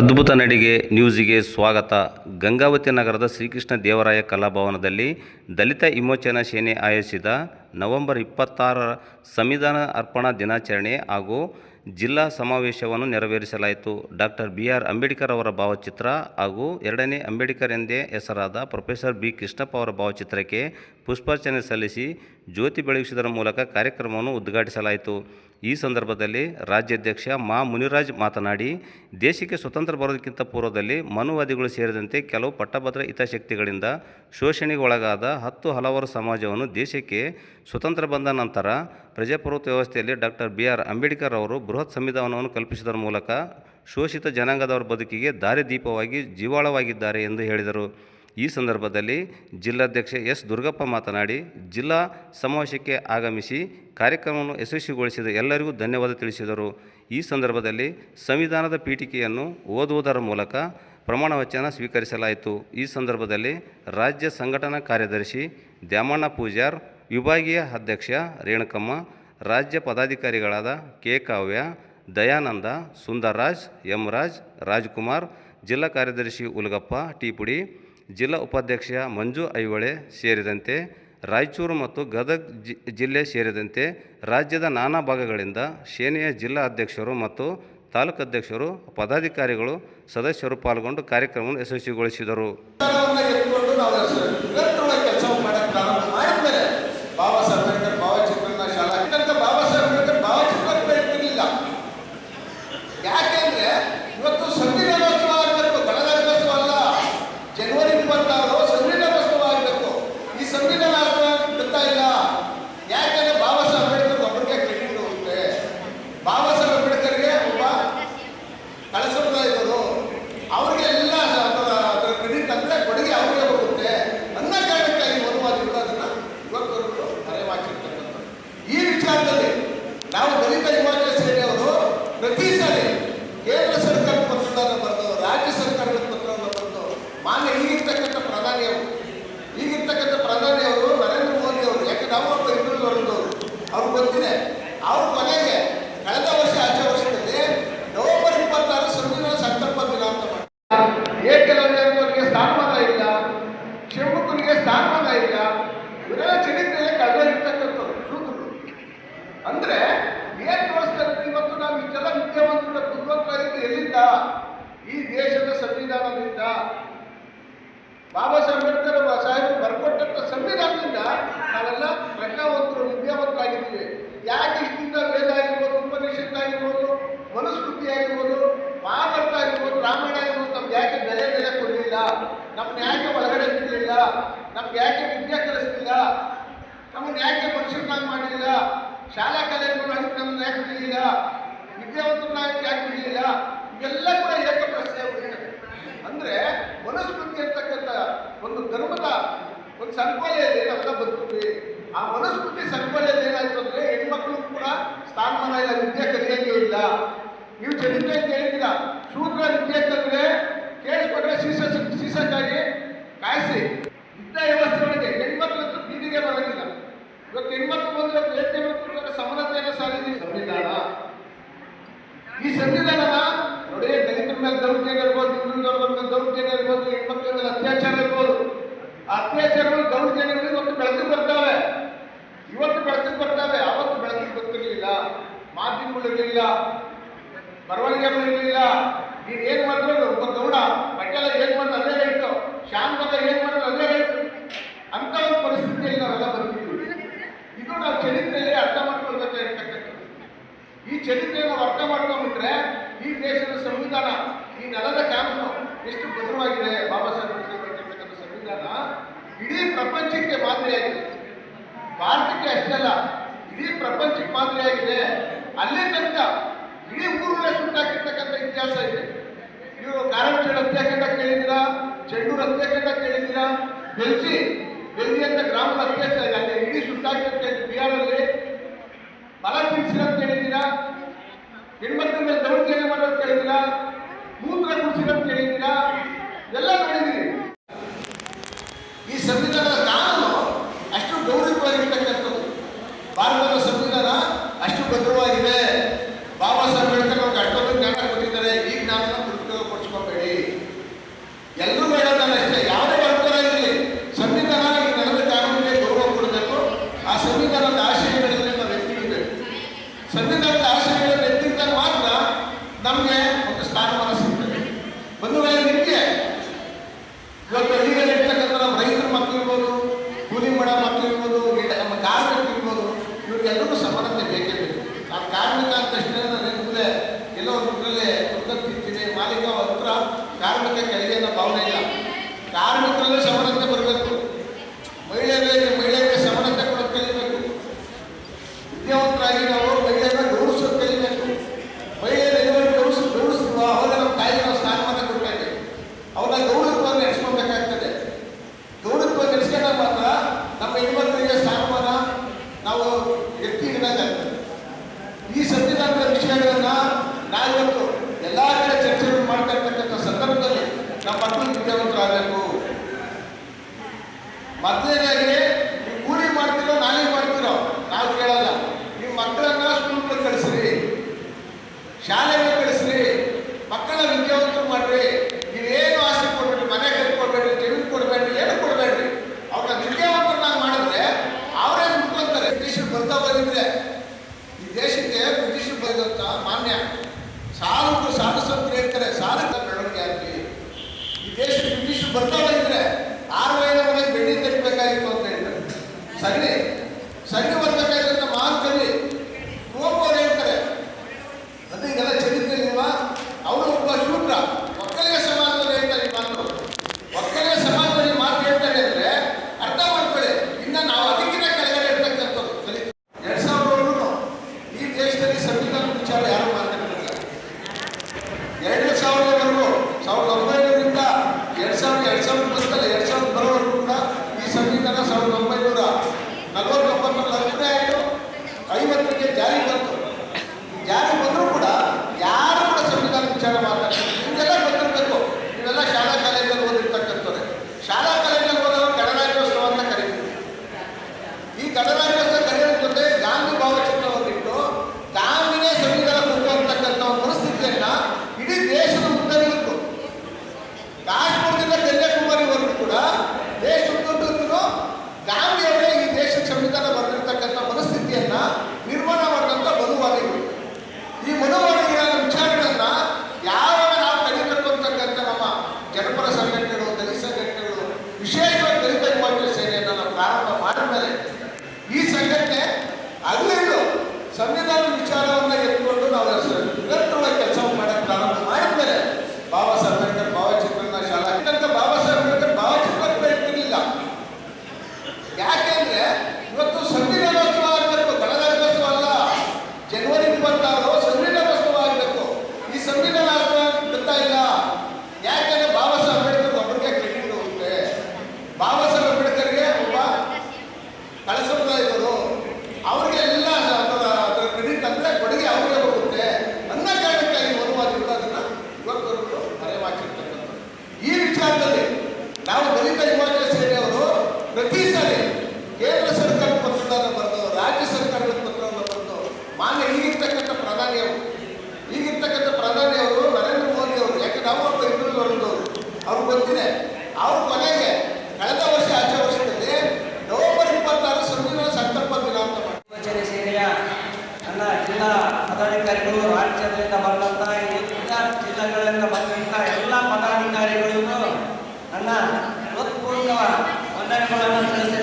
ಅದ್ಭುತ ನಡಿಗೆ, ನ್ಯೂಸಿಗೆ ಸ್ವಾಗತ. ಗಂಗಾವತಿ ನಗರದ ಶ್ರೀಕೃಷ್ಣ ದೇವರಾಯ ಕಲಾಭವನದಲ್ಲಿ ದಲಿತ ವಿಮೋಚನಾ ಸೇನೆ ಆಯೋಜಿಸಿದ ನವೆಂಬರ್ ಇಪ್ಪತ್ತಾರರ ಸಂವಿಧಾನ ಅರ್ಪಣಾ ದಿನಾಚರಣೆ ಹಾಗೂ ಜಿಲ್ಲಾ ಸಮಾವೇಶವನ್ನು ನೆರವೇರಿಸಲಾಯಿತು. ಡಾಕ್ಟರ್ ಬಿ ಆರ್ ಅಂಬೇಡ್ಕರ್ ಅವರ ಭಾವಚಿತ್ರ ಹಾಗೂ ಎರಡನೇ ಅಂಬೇಡ್ಕರ್ ಎಂದೇ ಹೆಸರಾದ ಪ್ರೊಫೆಸರ್ ಬಿ ಕೃಷ್ಣಪ್ಪ ಅವರ ಭಾವಚಿತ್ರಕ್ಕೆ ಪುಷ್ಪಾರ್ಚನೆ ಸಲ್ಲಿಸಿ ಜ್ಯೋತಿ ಬೆಳಗಿಸುವುದರ ಮೂಲಕ ಕಾರ್ಯಕ್ರಮವನ್ನು ಉದ್ಘಾಟಿಸಲಾಯಿತು. ಈ ಸಂದರ್ಭದಲ್ಲಿ ರಾಜ್ಯಾಧ್ಯಕ್ಷ ಮಾ ಮುನಿರಾಜ್ ಮಾತನಾಡಿ, ದೇಶಕ್ಕೆ ಸ್ವತಂತ್ರ ಬರೋದಕ್ಕಿಂತ ಪೂರ್ವದಲ್ಲಿ ಮನುವಾದಿಗಳು ಸೇರಿದಂತೆ ಕೆಲವು ಪಟ್ಟಭದ್ರ ಹಿತಾಸಕ್ತಿಗಳಿಂದ ಶೋಷಣೆಗೆ ಒಳಗಾದ ಹತ್ತು ಹಲವಾರು ಸಮಾಜವನ್ನು ದೇಶಕ್ಕೆ ಸ್ವತಂತ್ರ ಬಂದ ನಂತರ ಪ್ರಜಾಪ್ರಭುತ್ವ ವ್ಯವಸ್ಥೆಯಲ್ಲಿ ಡಾಕ್ಟರ್ ಬಿ ಆರ್ ಅಂಬೇಡ್ಕರ್ ಅವರು ಬೃಹತ್ ಸಂವಿಧಾನವನ್ನು ಕಲ್ಪಿಸಿದರ ಮೂಲಕ ಶೋಷಿತ ಜನಾಂಗದವರ ಬದುಕಿಗೆ ದಾರಿದೀಪವಾಗಿ ಜೀವಾಳವಾಗಿದ್ದಾರೆ ಎಂದು ಹೇಳಿದರು. ಈ ಸಂದರ್ಭದಲ್ಲಿ ಜಿಲ್ಲಾಧ್ಯಕ್ಷ ಎಸ್. ದುರ್ಗಪ್ಪ ಮಾತನಾಡಿ, ಜಿಲ್ಲಾ ಸಮಾವೇಶಕ್ಕೆ ಆಗಮಿಸಿ ಕಾರ್ಯಕ್ರಮವನ್ನು ಯಶಸ್ವಿಗೊಳಿಸಿದ ಎಲ್ಲರಿಗೂ ಧನ್ಯವಾದ ತಿಳಿಸಿದರು. ಈ ಸಂದರ್ಭದಲ್ಲಿ ಸಂವಿಧಾನದ ಪೀಠಿಕೆಯನ್ನು ಓದುವುದರ ಮೂಲಕ ಪ್ರಮಾಣ ವಚನ ಸ್ವೀಕರಿಸಲಾಯಿತು. ಈ ಸಂದರ್ಭದಲ್ಲಿ ರಾಜ್ಯ ಸಂಘಟನಾ ಕಾರ್ಯದರ್ಶಿ ದ್ಯಾಮಣ್ಣ ಪೂಜಾರ್ ವಿಭಾಗೀಯ ಅಧ್ಯಕ್ಷ ರೇಣುಕಮ್ಮ, ರಾಜ್ಯ ಪದಾಧಿಕಾರಿಗಳಾದ ಕೆ. ಕಾವ್ಯ, ದಯಾನಂದ, ಸುಂದರ್ರಾಜ್, ಎಂ ರಾಜ್, ರಾಜ್ಕುಮಾರ್, ಜಿಲ್ಲಾ ಕಾರ್ಯದರ್ಶಿ ಉಲಗಪ್ಪ, ಟಿಪುಡಿ, ಜಿಲ್ಲಾ ಉಪಾಧ್ಯಕ್ಷ ಮಂಜು ಐಹೊಳೆ ಸೇರಿದಂತೆ ರಾಯಚೂರು ಮತ್ತು ಗದಗ ಜಿಲ್ಲೆ ಸೇರಿದಂತೆ ರಾಜ್ಯದ ನಾನಾ ಭಾಗಗಳಿಂದ ಸೇನೆಯ ಜಿಲ್ಲಾ ಅಧ್ಯಕ್ಷರು ಮತ್ತು ತಾಲೂಕು ಅಧ್ಯಕ್ಷರು, ಪದಾಧಿಕಾರಿಗಳು, ಸದಸ್ಯರು ಪಾಲ್ಗೊಂಡು ಕಾರ್ಯಕ್ರಮವನ್ನು ಯಶಸ್ವಿಗೊಳಿಸಿದರು. ಅಂಬೇಡ್ಕರ್ ಭಾವಚಿತ್ರನ ತನಕ ಬಾಬಾ ಸಾಹೇಬ್ ಅಂಬೇಡ್ಕರ್ ಭಾವಚಿತ್ರ ಕೂಡ ಇರ್ತಿರ್ಲಿಲ್ಲ ಯಾಕೆಂದ್ರೆ ಇವತ್ತು ಸಂವಿಧಾನೋತ್ಸವ ಆಗಬೇಕು ಅಲ್ಲ. ಜನವರಿ ಇಪ್ಪತ್ತಾರು ಸಂವಿಧಾನೋತ್ಸವ ಆಗಬೇಕು. ಈ ಸಂವಿಧಾನೋತ್ಸವ ಗೊತ್ತಾ ಇಲ್ಲ. ಯಾಕೆಂದ್ರೆ ಬಾಬಾ ಸಾಹೇಬ್ ಅಂಬೇಡ್ಕರ್ ಒಬ್ಬರಿಗೆ ಕ್ರೆಡಿಟ್ ಹೋಗುತ್ತೆ ಬಾಬಾ ಶಿವಮೊಗ್ಗನಿಗೆ ಸ್ಥಾನಮಾನ ಇಲ್ಲ. ಇವರೆಲ್ಲ ಚರಿತ್ರೆಯಲ್ಲಿ ಕಳೆದೋಗಿರ್ತಕ್ಕಂಥವ್ರು ಶೂದ್ರರು ಅಂದ್ರೆ ಏನ್ ತೋರಿಸ್ತಾರೆ ಇವತ್ತು ನಾವು ಇಷ್ಟೆಲ್ಲ ವಿದ್ಯಾವಂತರ ಬುದ್ಧಿವಂತರಾಗಿದ್ದು ಎಲ್ಲಿಂದ? ಈ ದೇಶದ ಸಂವಿಧಾನದಿಂದ. ಬಾಬಾ ಸಾಹೇಬ್ ಅಂಬೇಡ್ಕರ್ ಒಬ್ಬ ಸಾಹೇಬರು ಬರ್ಕೊಟ್ಟಂತ ಸಂವಿಧಾನದಿಂದ ನಾವೆಲ್ಲ ಪ್ರಜ್ಞಾವಂತರು, ವಿದ್ಯಾವಂತರಾಗಿದ್ದೀವಿ. ಯಾಕೆ ಇಷ್ಟಿಂದ ವೇದ ಆಗಿರ್ಬೋದು ಉಪನಿಷತ್ ಆಗಿರ್ಬೋದು, ಮನುಸ್ಮೃತಿ ಆಗಿರ್ಬೋದು, ಮಹಾಭಾರತ ಆಗಿರ್ಬೋದು, ರಾಮಾಯಣ ಆಗಿರ್ಬೋದು, ನಮ್ಗೆ ಯಾಕೆ ಬೆಲೆ ಬೆಲೆ ಕೊಡಲಿಲ್ಲ? ನಮ್ಮನ್ನ ಯಾಕೆ ನಮ್ಗೆ ಯಾಕೆ ವಿದ್ಯೆ ಕಲಿಸ್ತಿಲ್ಲ ನಮ್ಮನ್ನ ಯಾಕೆ ಮನುಷ್ಯರನ್ನಾಗಿ ಮಾಡಲಿಲ್ಲ? ಶಾಲಾ ಕಾಲೇಜುಗಳು ಅದಕ್ಕೆ ನಮ್ಮನ್ನ ಯಾಕೆ ಬಿಡಲಿಲ್ಲ ವಿದ್ಯಾವಂತರನ್ನಾಗಿ ಯಾಕೆ ಬಿಡಲಿಲ್ಲ ಇವೆಲ್ಲ ಕೂಡ ಏಕ ಪ್ರಶ್ನೆ ಅಂದರೆ ಮನುಸ್ಮೃತಿ ಅಂತಕ್ಕಂಥ ಒಂದು ಧರ್ಮದ ಒಂದು ಸಂಕೋಲೆಯಲ್ಲಿ ನಾವೆಲ್ಲ ಬದುಕ್ತೀವಿ ಆ ಮನುಸ್ಮೃತಿ ಸಂಕೋಲೆಯಲ್ಲಿ ಏನಾಯ್ತು ಅಂದರೆ ಹೆಣ್ಮಕ್ಳು ಕೂಡ ಸ್ಥಾನಮಾನ ಇಲ್ಲ, ವಿದ್ಯೆ ಕಲಿಯೋಕ್ಕೆ ಇಲ್ಲ. ನೀವು ಚರಿತ್ರೆ ಕೇಳಿದ್ದೀರಾ ಶೂದ್ರ ವಿದ್ಯೆ ಕಲಿದ್ರೆ ಕೇಳಿಸ್ಕೊಂಡ್ರೆ ಸೀಸ, ಸೀಸಕ್ಕಾಗಿ ಕಾಯಿಸಿ. ಇವತ್ತು ಹೆಣ್ಮಕ್ಳು ಬಂದ್ರೆ ಯೋಚನೆ ಮಾಡ್ಕೊಂಡ್ರೆ ಸಮಾನತೆಯನ್ನು ಸಾರಿದೀವಿ ಸಂವಿಧಾನ. ಈ ಸಂವಿಧಾನನ ನೋಡಿ ದಲಿತರ ಮೇಲೆ ದೌರ್ಜನ್ಯ ಇರ್ಬೋದು ಹಿಂದುಳಿದವರ ಮೇಲೆ ದೌರ್ಜನ್ಯ ಇರ್ಬೋದು, ಹೆಣ್ಮಕ್ಳ ಮೇಲೆ ಅತ್ಯಾಚಾರ ಇರ್ಬೋದು. ಅತ್ಯಾಚಾರಗಳು ದೌರ್ಜನ್ಯಗಳು ಇವತ್ತು ಬೆಳಕಿಗೆ ಬರ್ತಾವೆ. ಇವತ್ತು ಬೆಳಕಿಗೆ ಬರ್ತಾವೆ. ಅವತ್ತು ಬೆಳಕಿಗೆ ಗೊತ್ತಿರಲಿಲ್ಲ ಮಾಧ್ಯಮಗಳಿರಲಿಲ್ಲ. ಬರವಣಿಗೆಗಳಿರಲಿಲ್ಲ. ನೀನು ಏನು ಮಾಡಿದ್ರು? ಒಬ್ಬ ಗೌಡ, ಪಟೇಲ ಏನು ಮಾಡ್ತಾರೆ ಅದೇ ರೈಟು ಶಾಂತ ಬಲ್ಲ ಏನು ಮಾಡಿದ್ರು ಅದೇ ರೈಟು ಅಂತ ಒಂದು ಪರಿಸ್ಥಿತಿಯಲ್ಲಿ ನಾವೆಲ್ಲ ಬರ್ತಿದ್ವಿ ಇದು ನಾವು ಚರಿತ್ರೆಯಲ್ಲಿ ಅರ್ಥ ಮಾಡ್ಕೊಳ್ಬೇಕಾಗಿರ್ತಕ್ಕಂಥದ್ದು ಈ ಚರಿತ್ರೆಯನ್ನು ಅರ್ಥ ಮಾಡ್ಕೊಂಡ್ಬಿಟ್ರೆ ಈ ದೇಶದ ಸಂವಿಧಾನ, ಈ ನೆಲದ ಕಾನೂನು ಎಷ್ಟು ಭದ್ರವಾಗಿದೆ ಬಾಬಾ ಸಾಹೇಬ್ ಸಂವಿಧಾನ, ಇಡೀ ಪ್ರಪಂಚಕ್ಕೆ ಮಾದರಿಯಾಗಿದೆ. ಭಾರತಕ್ಕೆ ಅಷ್ಟೇ ಅಲ್ಲ, ಇಡೀ ಪ್ರಪಂಚಕ್ಕೆ ಮಾದರಿಯಾಗಿದೆ. ಅಲ್ಲೇ ತನಕ ಇಡೀ ಊರಲ್ಲೇ ಸುಟ್ಟಾಕಿರ್ತಕ್ಕಂಥ ಇತಿಹಾಸ ಇದೆ. ನೀವು ಕಾರಂಚೇಡ್ ಹತ್ಯಾಕಾಂಡ ಕೇಳಿದ್ದೀರಾ? ಚೆಂಡೂರು ಹತ್ಯಾಕಾಂಡ ಕೇಳಿದ್ದೀರಾ? ಬೆಲ್ಜಿ ಬೆಲ್ಜಿ ಅಂತ ಗ್ರಾಮದ ಅತ್ಯಾಚಾರ ಅಲ್ಲಿ ಇಡೀ ಸುಟ್ಟಾಕಿರ್ತಾ ಇದೆ ಬಿಹಾರಲ್ಲಿ ಬಲ ತಿನ್ಸಿರೋದು ಕೇಳಿದ್ದೀರಾ? ಹೆಣ್ಮಕ್ಳ ಮೇಲೆ ದೌರ್ಜನ್ಯ ಮಾಡೋದು ಕೇಳಿದ್ದೀರಾ? ಮೂತ್ರ ಕುಡಿಸಿರೋದು ಕೇಳಿದ್ದೀರಾ? ಎಲ್ಲ ನೋಡಿದ್ದೀರಿ ವಿಷಯಗಳನ್ನು ನಾವಿವತ್ತು ಎಲ್ಲ ಕಡೆ ಚರ್ಚೆಗಳು ಮಾಡ್ತಾ ಸಂದರ್ಭದಲ್ಲಿ ನಮ್ಮ ಮಕ್ಕಳು ವಿದ್ಯಾವಂತರಾಗಬೇಕು. ಮೊದಲನೇದಾಗಿ, ನೀವು ಕೂಲಿ ಮಾಡ್ತೀರೋ ನಾನೇ ಮಾಡ್ತೀರೋ, ನಾವು ಕೇಳಲ್ಲ. ನೀವು ಮಕ್ಕಳನ್ನ ಸ್ಕೂಲ್ಗಳಿಗೆ ಕಳಿಸ್ರಿ. ಶಾಲೆಗಳು ಎಲ್ಲ ಬಂದಂತಹ ಎಲ್ಲ ಪದಾಧಿಕಾರಿಗಳಿಗೂ ನನ್ನ ಹೃತ್ಪೂರ್ವಕ ವಂದನೆಗಳನ್ನು ತಿಳಿಸುತ್ತೇನೆ